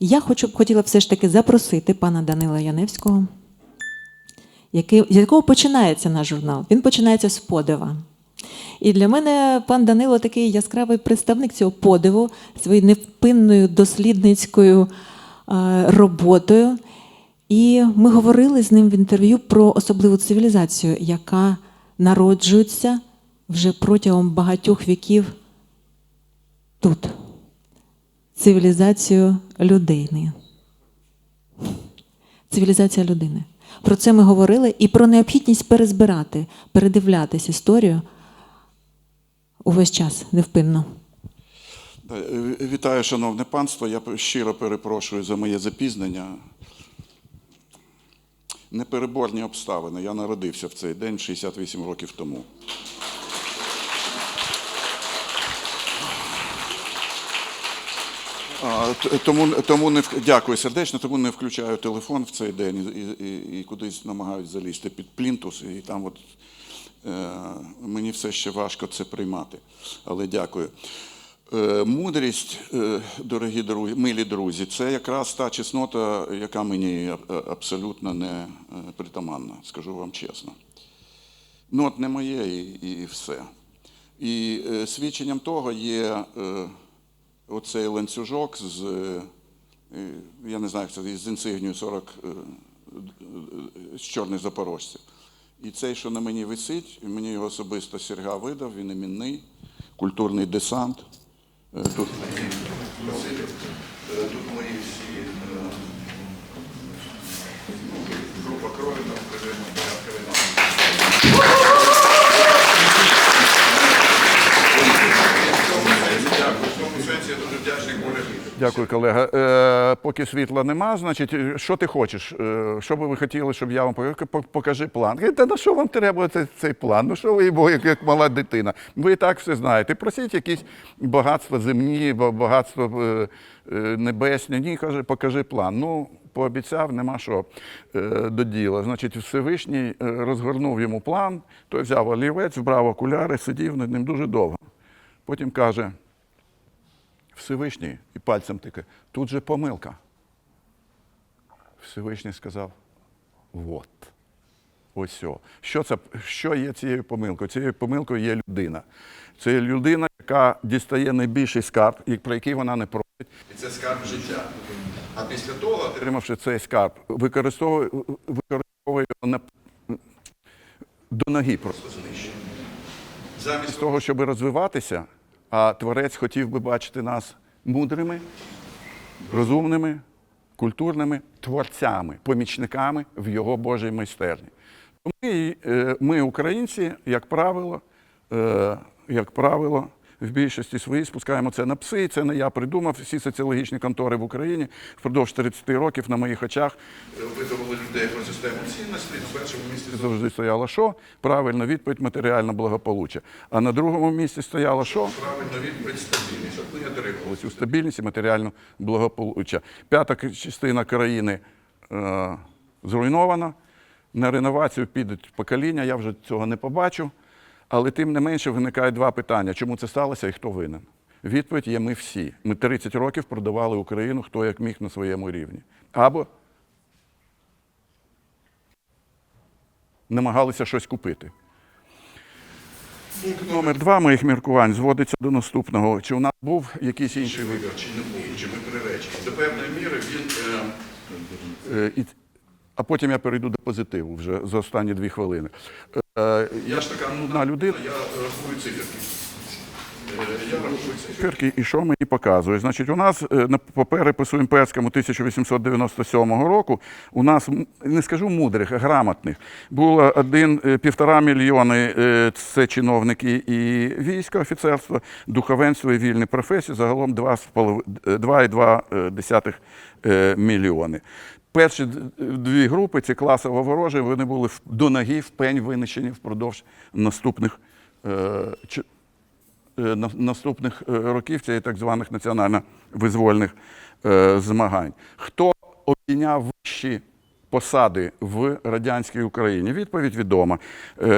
Я хочу, хотіла все ж таки запросити пана Данила Яневського, який, з якого починається наш журнал. Він починається з подива. І для мене пан Данило такий яскравий представник цього подиву своєю невпинною дослідницькою е, роботою. І ми говорили з ним в інтерв'ю про особливу цивілізацію, яка народжується вже протягом багатьох віків тут. Цивілізацію людини. Цивілізація людини. Про це ми говорили і про необхідність перезбирати, передивлятись історію увесь час невпинно. Е, Вітаю, шановне панство. Я щиро перепрошую за моє запізнення. Непереборні обставини. Я народився в цей день 68 років тому. А, т- Тому, тому не дякую сердечно, тому не включаю телефон в цей день і, і, і кудись намагаюсь залізти під плінтус, і там от е, мені все ще важко це приймати. Але дякую. Е, Мудрість, е, дорогі друзі, милі друзі, це якраз та чеснота, яка мені абсолютно не е, притаманна, скажу вам чесно. Ну, от не моє і, і все. І е, свідченням того є е, оцей ланцюжок з, е, е, я не знаю, це з інсигнію 40 е, з чорних запорожців. І цей, що на мені висить, мені його особисто Серга видав, він іменний, культурний десант. Тут, тут мої всі група крові на прижимі порядка війна. Дякую. В тому сенсі я дуже вдячний колегі. Дякую, колега. Е, поки світла нема, значить, е, що ти хочеш? Е, що би ви хотіли, щоб я вам показав? Пок- Покажи план. Говорить, Та на що вам треба цей, цей план? Ну що ви його, як, як мала дитина? Ви і так все знаєте. Просіть якісь багатства земні, ба- багатства е, е, небесні. Ні, каже, покажи план. Ну, пообіцяв, нема що е, до діла. Значить, Всевишній е, розгорнув йому план, той взяв олівець, вбрав окуляри, сидів над ним дуже довго. Потім каже, Всевишній і пальцем тикає, тут же помилка. Всевишній сказав: от. Ось о. Що, це, що є цією помилкою? Цією помилкою є людина. Це людина, яка дістає найбільший скарб, про який вона не просить. І це скарб життя. А після того, отримавши цей скарб, використовує, використовує його на, до ноги просто знищує. Замість того, щоб розвиватися, а творець хотів би бачити нас мудрими, розумними, культурними творцями, помічниками в його Божій майстерні. Ми, е, ми українці, як правило, е, як правило, в більшості своїй спускаємо це на пси. І Це не я придумав. Всі соціологічні контори в Україні впродовж 30 років на моїх очах видавали людей про систему цінностей. На першому місці завжди стояло що? Правильно, відповідь матеріальне благополуччя. А на другому місці стояло що? Правильно, відповідь стабільність. От ми отримали цю стабільність і матеріальне благополуччя. П'ята частина країни е, зруйнована. На реновацію підуть покоління, я вже цього не побачу. Але тим не менше виникає два питання: чому це сталося і хто винен? Відповідь є ми всі. Ми 30 років продавали Україну, хто як міг на своєму рівні. Або намагалися щось купити. Номер два моїх міркувань зводиться до наступного. Чи у нас був якийсь інший вибір, чи не був, чи ми приречені. До певної міри він. Е, е, а потім я перейду до позитиву вже за останні дві хвилини. Е, я ж така нудна людина, я рахую циферки. Я рахую циферки, і що мені показує? Значить, у нас е, по перепису імперському 1897 року у нас, не скажу мудрих, а грамотних, було один е, півтора мільйони е, це чиновники і військо, офіцерство, духовенство і вільні професії, загалом 2,2 е, мільйони. Перші дві групи, ці класово ворожі, вони були до ноги в пень винищені впродовж наступних е, е, на- наступних е, років цієї так званих національно-визвольних змагань. Хто обійняв вищі посади в радянській Україні? Відповідь відома.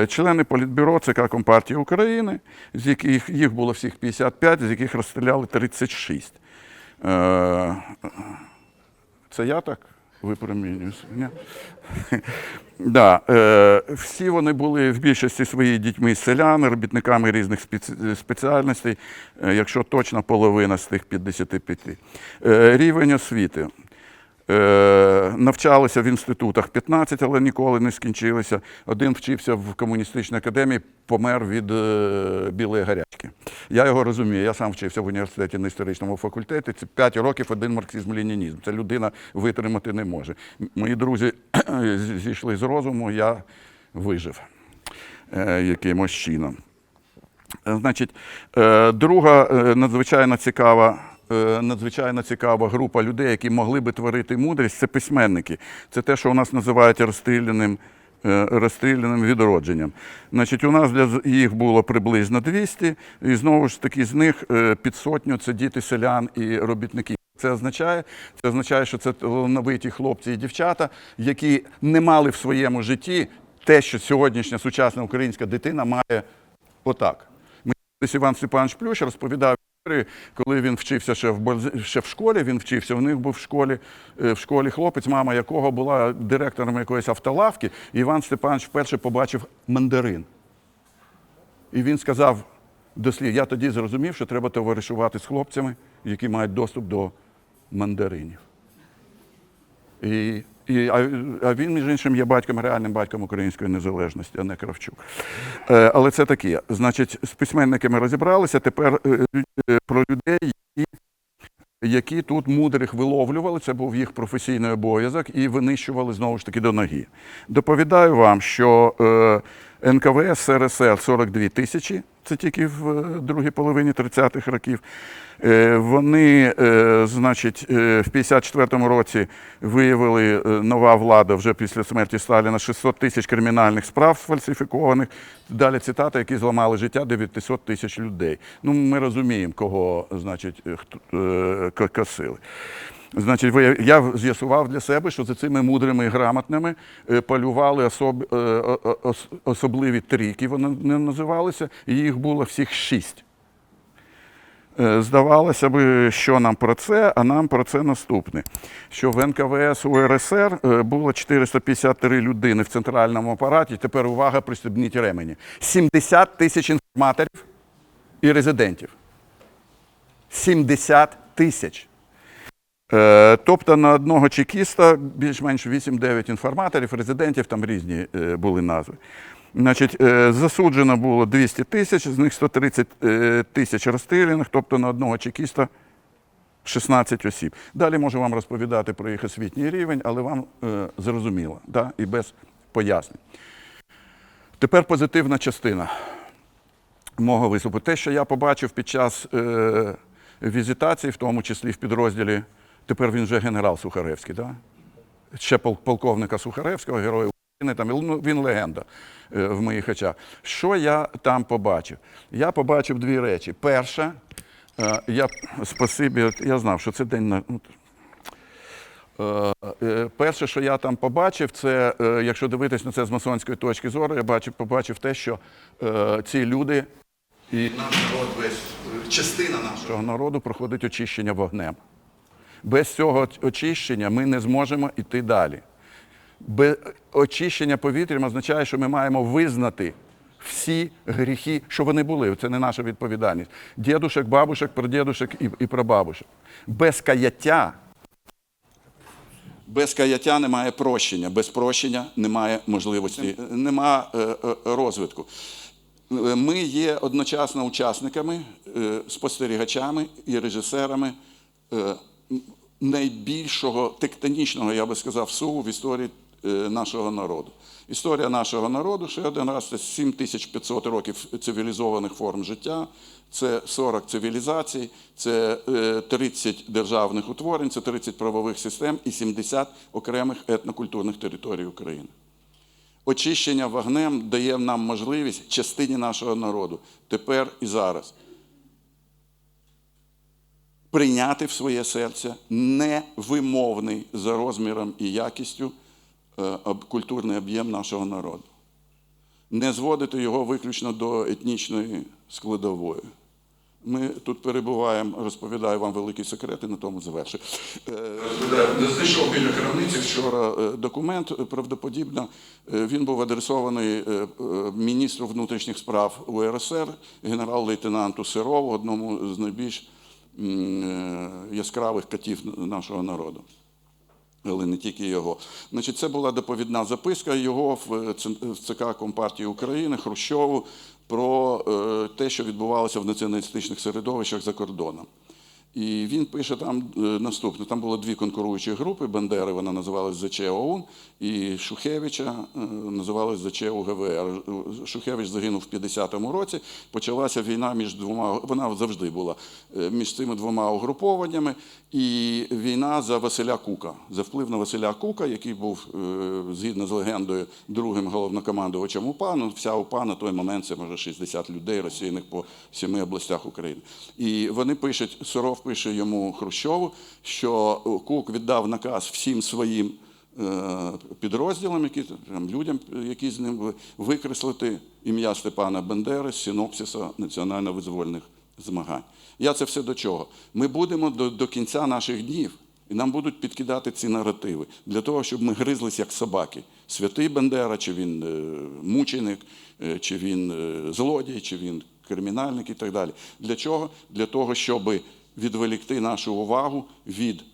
Члени Політбюро ЦК Компартії України, з яких їх було всіх 55, з яких розстріляли 36. Е, Це я так випромінююся? Да, е, всі вони були в більшості своїй дітьми селяни, робітниками різних спеці- спеціальностей, е, якщо точно половина з тих 55. Е, рівень освіти. Е, навчалися в інститутах 15, але ніколи не скінчилися. Один вчився в комуністичній академії, помер від е, білої гарячки. Я його розумію. Я сам вчився в університеті на історичному факультеті. Це 5 років один марксизм-ленінізм. Це людина витримати не може. Мої друзі зійшли з розуму, я вижив е, якимось чином. Значить, друга надзвичайно цікава. Е, Надзвичайно цікава група людей, які могли би творити мудрість, це письменники. Це те, що у нас називають розстріляним, е, розстріляним відродженням. Значить, у нас для їх було приблизно 200, і знову ж таки з них е, під сотню це діти селян і робітників. Це означає, це означає, що це талановиті хлопці і дівчата, які не мали в своєму житті те, що сьогоднішня сучасна українська дитина має отак. Мені Іван Степанович Плющ розповідав коли він вчився ще в, ще в школі, він вчився, у них був в школі, е, в школі хлопець, мама якого була директором якоїсь автолавки, Іван Степанович вперше побачив мандарин. І він сказав до слів: я тоді зрозумів, що треба товаришувати з хлопцями, які мають доступ до мандаринів. І, і, а, він, між іншим, є батьком, реальним батьком української незалежності, а не Кравчук. Е, але це таке. Значить, з письменниками розібралися. Тепер е, е, про людей, які, тут мудрих виловлювали, це був їх професійний обов'язок, і винищували знову ж таки до ноги. Доповідаю вам, що НКВС СРСР 42 тисячі, це тільки в е, другій половині 30-х років. Е, Вони, е, значить, в 54-му році виявили нова влада вже після смерті Сталіна 600 тисяч кримінальних справ сфальсифікованих. Далі цитата, які зламали життя 900 тисяч людей. Ну, ми розуміємо, кого, значить, косили. Значить, я з'ясував для себе, що за цими мудрими і грамотними е, полювали особ, е, особливі трійки, вони називалися, і їх було всіх шість. Е, Здавалося б, що нам про це, а нам про це наступне. Що в НКВС УРСР було 453 людини в центральному апараті. Тепер увага, пристебніть ремені. 70 тисяч інформаторів і резидентів. 70 тисяч. Е, Тобто на одного чекіста більш-менш 8-9 інформаторів, резидентів, там різні е, були назви. Значить, е, засуджено було 200 тисяч, з них 130 е, тисяч розстріляних, тобто на одного чекіста 16 осіб. Далі можу вам розповідати про їх освітній рівень, але вам зрозуміло, да? і без пояснень. Тепер позитивна частина мого виступу. Те, що я побачив під час візитації, в тому числі в підрозділі, тепер він вже генерал Сухаревський, да? ще полковника Сухаревського, героя України, там, ну, він легенда е, в моїх очах. Що я там побачив? Я побачив дві речі. Перша, е, я спасибі, я знав, що це день на. ну, Е, Перше, що я там побачив, це, якщо дивитись на це з масонської точки зору, я бачив, побачив те, що ці люди і наш народ, весь, частина нашого народу проходить очищення вогнем. Без цього очищення ми не зможемо йти далі. Без очищення повітрям означає, що ми маємо визнати всі гріхи, що вони були. Це не наша відповідальність. Дідушек, бабушек, прадідушек і, і прабабушек. Без каяття без каяття немає прощення, без прощення немає можливості, немає е, е, розвитку. Ми є одночасно учасниками, е, спостерігачами і режисерами найбільшого тектонічного, я би сказав, суву в історії е, нашого народу. Історія нашого народу ще один раз це 7500 років цивілізованих форм життя, це 40 цивілізацій, це е, 30 державних утворень, це 30 правових систем і 70 окремих етнокультурних територій України. Очищення вогнем дає нам можливість частині нашого народу тепер і зараз прийняти в своє серце невимовний за розміром і якістю е, культурний об'єм нашого народу, не зводити його виключно до етнічної складової, Ми тут перебуваємо, розповідаю вам великий секрет і на тому завершую. Е, Знайшов біля крамниці вчора е, документ, правдоподібно. Він був адресований міністру внутрішніх справ УРСР, генерал-лейтенанту Сирову, одному з найбільш яскравих катів нашого народу але не тільки його. Значить, це була доповідна записка його в в ЦК Компартії України Хрущову про е, те, що відбувалося в націоналістичних середовищах за кордоном. І він пише там е, наступне: там було дві конкуруючі групи. Бандери вона називалась ЗЧ ОУН, і Шухевича е, називалась ЗЧ УГВР. Шухевич загинув в 50-му році. Почалася війна між двома, вона завжди була е, між цими двома угрупованнями. І війна за Василя Кука, за вплив на Василя Кука, який був, згідно з легендою, другим головнокомандувачем УПА. Ну, вся УПА на той момент це може 60 людей, розсіяних по семи областях України. І вони пишуть, Пише йому Хрущову, що Кук віддав наказ всім своїм е, підрозділам, які там, людям, які з ним викреслити ім'я Степана Бендери з синопсиса національно-визвольних змагань. Я це все до чого? Ми будемо до, до кінця наших днів. І нам будуть підкидати ці наративи для того, щоб ми гризлись як собаки. Святий Бендера, чи він е, мученик, е, чи він е, злодій, чи він кримінальник і так далі. Для чого? Для того, щоб відволікти нашу увагу від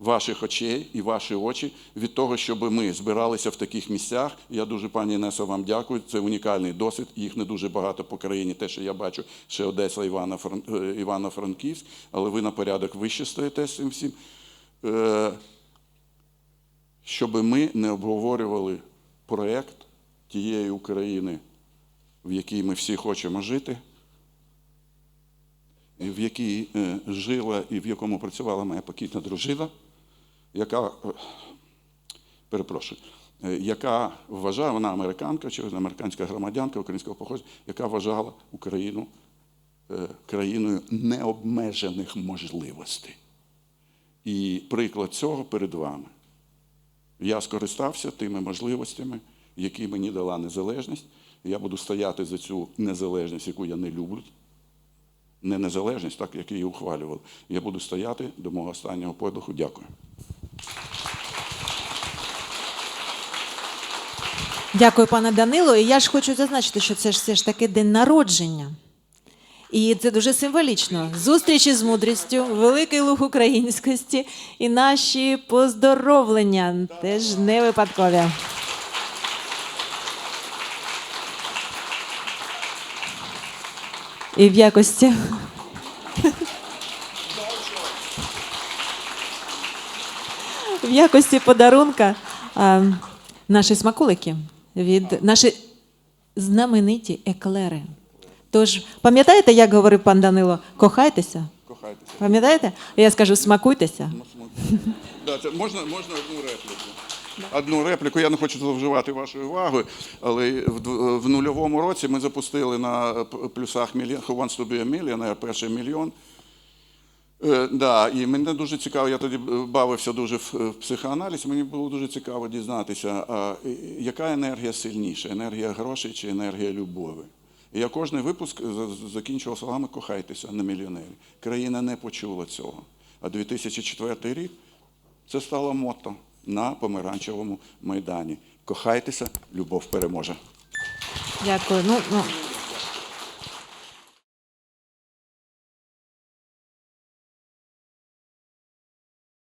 ваших очей і ваші очі від того, щоб ми збиралися в таких місцях. Я дуже, пані Інесо, вам дякую. Це унікальний досвід. Їх не дуже багато по країні. Те, що я бачу, ще Одеса, е, Івано-Франківськ, але ви на порядок вище стоїте з цим всім. Е, Щоб ми не обговорювали проєкт тієї України, в якій ми всі хочемо жити, в якій е, жила і в якому працювала моя покійна дружина, яка, е, перепрошую, е, яка вважає, вона американка чи американська громадянка українського походження, яка вважала Україну країною необмежених можливостей. І приклад цього перед вами. Я скористався тими можливостями, які мені дала незалежність. Я буду стояти за цю незалежність, яку я не люблю. Не незалежність, так як її ухвалювали. Я буду стояти до мого останнього подиху. Дякую. Дякую, пане Данило. І я ж хочу зазначити, що це ж все ж таки день народження. І це дуже символічно. Зустрічі з мудрістю, великий луг українськості і наші поздоровлення теж не випадкові. І в якості. В якості подарунка а, наші смаколики від наші знамениті еклери. Тож, пам'ятаєте, як говорив пан Данило, кохайтеся? Кохайтеся. Пам'ятаєте? Я скажу, смакуйтеся. Да, це можна, можна одну репліку? Одну репліку, я не хочу зловживати вашою увагою, але в, в нульовому році ми запустили на плюсах мільйон, Who Wants to be a Millionaire, перший мільйон. Е, да, і мене дуже цікаво, я тоді бавився дуже в, в психоаналіз, мені було дуже цікаво дізнатися, а, яка енергія сильніша, енергія грошей чи енергія любові. І я кожний випуск закінчував словами кохайтеся на мільйонері. Країна не почула цього. А 2004 рік це стало мото на помаранчевому майдані. Кохайтеся, любов переможе. Дякую. Ну, ну,